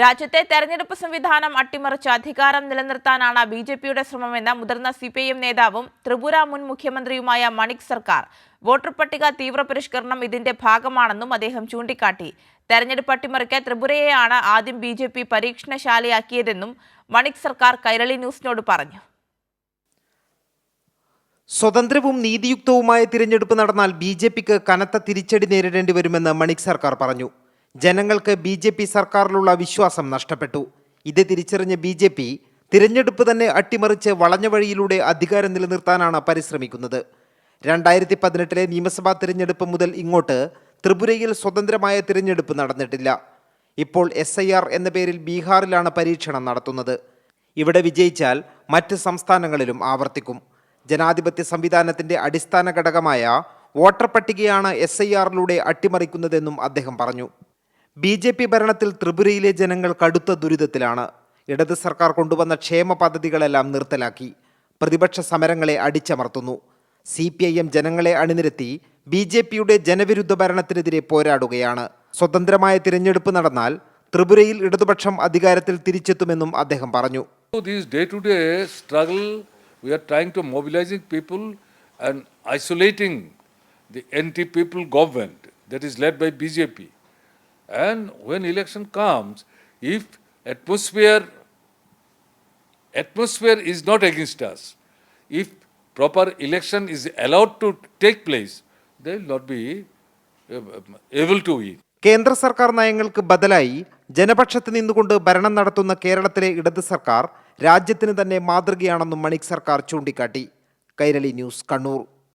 രാജ്യത്തെ തെരഞ്ഞെടുപ്പ് സംവിധാനം അട്ടിമറിച്ച് അധികാരം നിലനിർത്താനാണ് ബി ജെ പിയുടെ ശ്രമമെന്ന് മുതിർന്ന സി പി എം നേതാവും ത്രിപുര മുൻ മുഖ്യമന്ത്രിയുമായ മണിക് സർക്കാർ. വോട്ടർ പട്ടിക തീവ്രപരിഷ്കരണം ഇതിന്റെ ഭാഗമാണെന്നും അദ്ദേഹം ചൂണ്ടിക്കാട്ടി. തെരഞ്ഞെടുപ്പ് അട്ടിമറിക്ക് ത്രിപുരയെയാണ് ആദ്യം ബി ജെ പി പരീക്ഷണശാലയാക്കിയതെന്നും മണിക് സർക്കാർ കൈരളി ന്യൂസിനോട് പറഞ്ഞു. സ്വതന്ത്രവും നീതിയുക്തവുമായ തിരഞ്ഞെടുപ്പ് നടന്നാൽ ബി ജെ പിക്ക് കനത്ത തിരിച്ചടി നേരിടേണ്ടി വരുമെന്ന് മണിക് സർക്കാർ പറഞ്ഞു. ജനങ്ങൾക്ക് ബി ജെ പി സർക്കാരിലുള്ള വിശ്വാസം നഷ്ടപ്പെട്ടു. ഇത് തിരിച്ചറിഞ്ഞ ബി ജെ പി തിരഞ്ഞെടുപ്പ് തന്നെ അട്ടിമറിച്ച് വളഞ്ഞ വഴിയിലൂടെ അധികാരം നിലനിർത്താനാണ് പരിശ്രമിക്കുന്നത്. രണ്ടായിരത്തി പതിനെട്ടിലെ നിയമസഭാ തിരഞ്ഞെടുപ്പ് മുതൽ ഇങ്ങോട്ട് ത്രിപുരയിൽ സ്വതന്ത്രമായ തിരഞ്ഞെടുപ്പ് നടന്നിട്ടില്ല. ഇപ്പോൾ എസ് ഐ ആർ എന്ന പേരിൽ ബീഹാറിലാണ് പരീക്ഷണം നടത്തുന്നത്. ഇവിടെ വിജയിച്ചാൽ മറ്റ് സംസ്ഥാനങ്ങളിലും ആവർത്തിക്കും. ജനാധിപത്യ സംവിധാനത്തിന്റെ അടിസ്ഥാന ഘടകമായ വോട്ടർ പട്ടികയാണ് എസ് ഐ ആറിലൂടെ അട്ടിമറിക്കുന്നതെന്നും അദ്ദേഹം പറഞ്ഞു. ബി ജെ പി ഭരണത്തിൽ ത്രിപുരയിലെ ജനങ്ങൾ കടുത്ത ദുരിതത്തിലാണ്. ഇടത് സർക്കാർ കൊണ്ടുവന്ന ക്ഷേമ പദ്ധതികളെല്ലാം നിർത്തലാക്കി. പ്രതിപക്ഷ സമരങ്ങളെ അടിച്ചമർത്തുന്നു. സി പി ഐ എം ജനങ്ങളെ അണിനിരത്തി ബി ജെ പിയുടെ ജനവിരുദ്ധ ഭരണത്തിനെതിരെ പോരാടുകയാണ്. സ്വതന്ത്രമായ തിരഞ്ഞെടുപ്പ് നടന്നാൽ ത്രിപുരയിൽ ഇടതുപക്ഷം അധികാരത്തിൽ തിരിച്ചെത്തുമെന്നും അദ്ദേഹം പറഞ്ഞു. And when election comes, if atmosphere atmosphere is not against us, if proper election is allowed to take place, they will not be uh, able to win. കേന്ദ്ര സർക്കാർ നയങ്ങൾക്ക് ബദലായി ജനപക്ഷത്ത് നിന്നുകൊണ്ട് ഭരണം നടത്തുന്ന കേരളത്തിലെ ഇടത് സർക്കാർ രാജ്യത്തിന് തന്നെ മാതൃകയാണെന്നും മണിക് സർക്കാർ ചൂണ്ടിക്കാട്ടി കൈരളി ന്യൂസ് കണ്ണൂർ